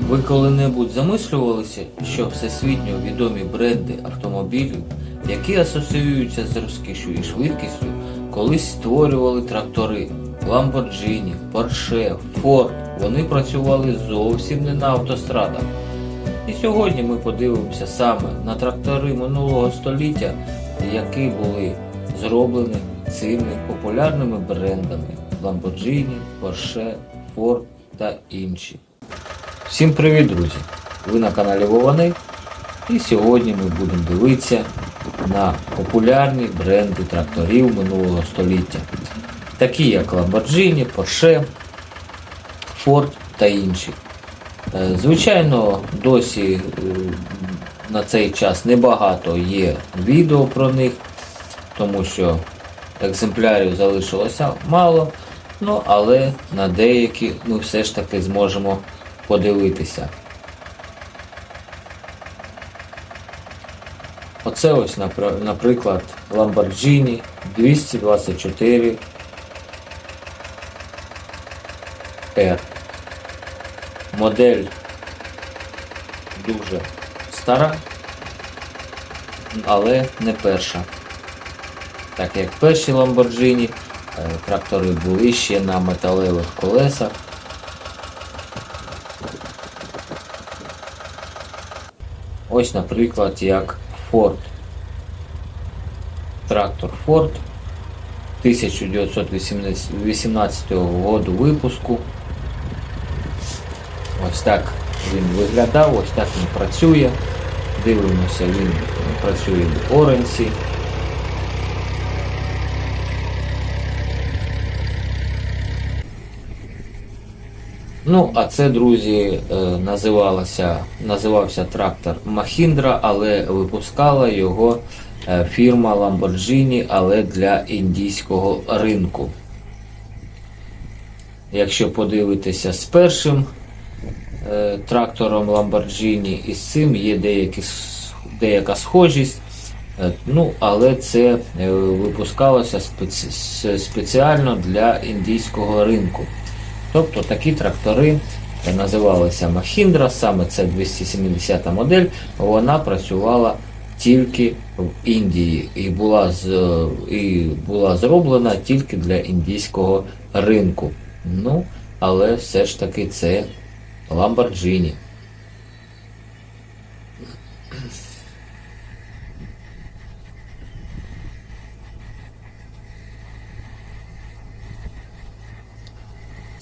Ви коли-небудь замислювалися, що всесвітньо відомі бренди автомобілів, які асоціюються з розкішю і швидкістю, колись створювали трактори Lamborghini, Porsche, Ford. Вони працювали зовсім не на автострадах. І сьогодні ми подивимося саме на трактори минулого століття, які були зроблені цими популярними брендами Lamborghini, Porsche, Ford та інші. Всім привіт, друзі! Ви на каналі Вовани. І сьогодні ми будемо дивитися на популярні бренди тракторів минулого століття, такі як Lamborghini, Porsche, Ford та інші. Е, Звичайно, досі е, на цей час небагато є відео про них, тому що екземплярів залишилося мало, ну але на деякі ми все ж таки зможемо подивитися. Оце ось, наприклад, Lamborghini 224 R. Модель дуже стара, але не перша. Так як перші Lamborghini, е, трактори були ще на металевих колесах. Ось, наприклад, як Ford. Трактор Ford 1918 року випуску. Ось так він виглядав, ось так він працює. Дивимося, він працює в Оренсі. Ну, а це, друзі, е, називалося, називався трактор Махіндра, але випускала його е, фірма Lamborghini, але для індійського ринку. Якщо подивитися з першим е, трактором Lamborghini, і з цим є деякі, деяка схожість. Ну, але це випускалося спеці- спеціально для індійського ринку. Тобто такі трактори називалися Махіндра, саме це 270 модель, вона працювала тільки в Індії і була, з, і була зроблена тільки для індійського ринку. Ну, але все ж таки це Lamborghini.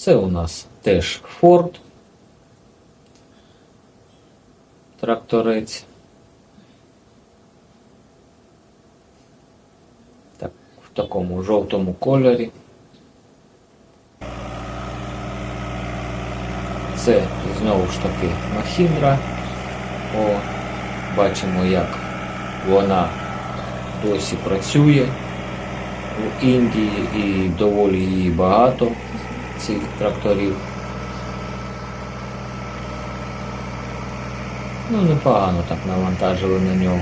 Це у нас теж Ford. Тракторець. Так, в такому жовтому кольорі. Це знову ж таки Махіндра. О, бачимо, як вона досі працює в Індії і доволі її багато цих тракторів. Ну, непогано так навантажили на нього.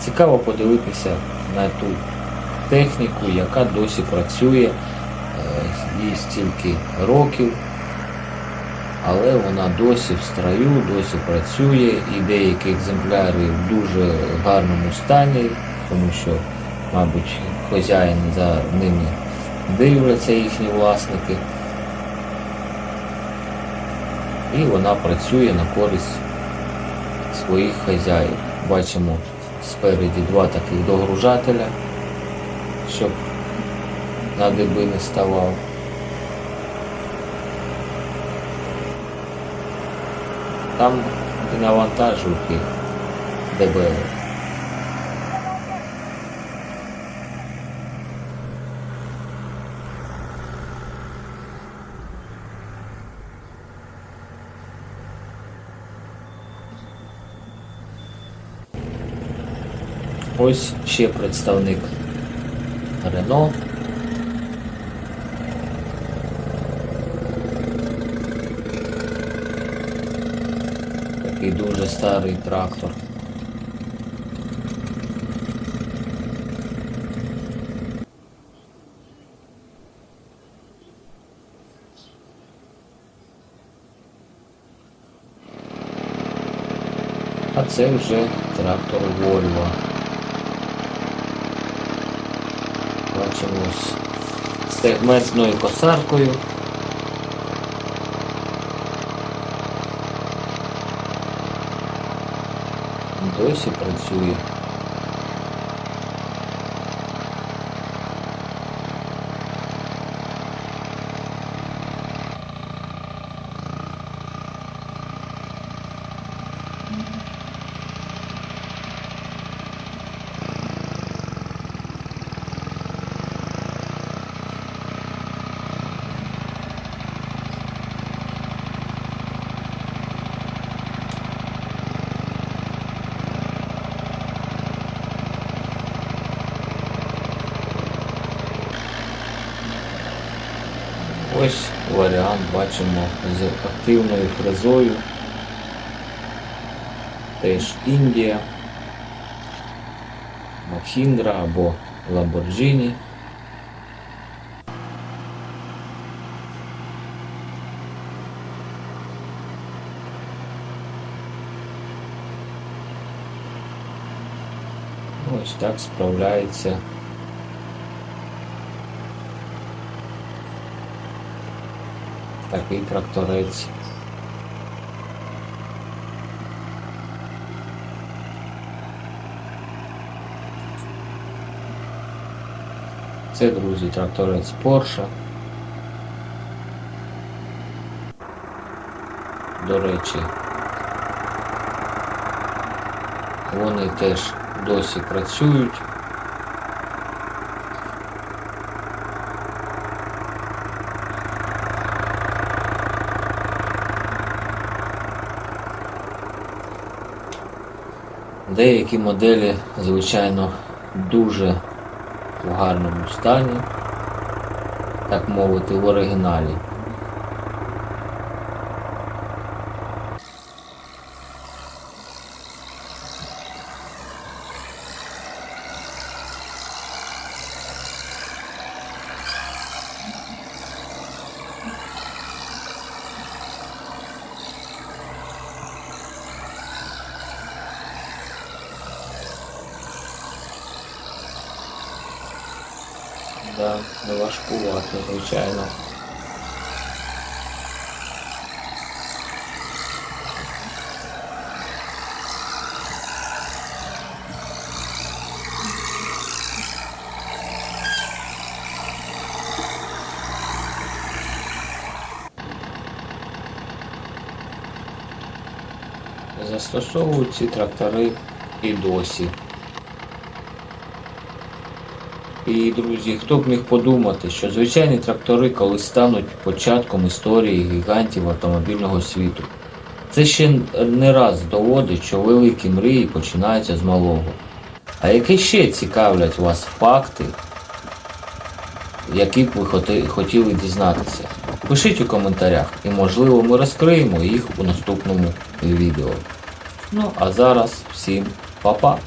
Цікаво подивитися на ту техніку, яка досі працює, е, їй стільки років, але вона досі в строю, досі працює і деякі екземпляри в дуже гарному стані, тому що, мабуть, хазяїн за ними дивляться їхні власники. І вона працює на користь своїх хазяїв. Бачимо спереді два таких догружателя, щоб на диби не ставав. Там і навантажувки ДБР. Ось ще представник Рено. Такий дуже старий трактор. А це вже трактор Вольва. Бачимо з сегментною косаркою. Досі працює. Ось варіант бачимо з активною фрезою. Теж Індія, Махіндра або Lamborghini. Ось так справляється такий тракторець. Це, друзі, тракторець Porsche. До речі, вони теж досі працюють. Деякі моделі, звичайно, дуже в гарному стані, так мовити, в оригіналі. Да, не важкувато, звичайно. Застосовують ці трактори і досі. І, друзі, хто б міг подумати, що звичайні трактори колись стануть початком історії гігантів автомобільного світу. Це ще не раз доводить, що великі мрії починаються з малого. А які ще цікавлять вас факти, які б ви хотіли дізнатися? Пишіть у коментарях і можливо ми розкриємо їх у наступному відео. Ну а зараз всім па-па!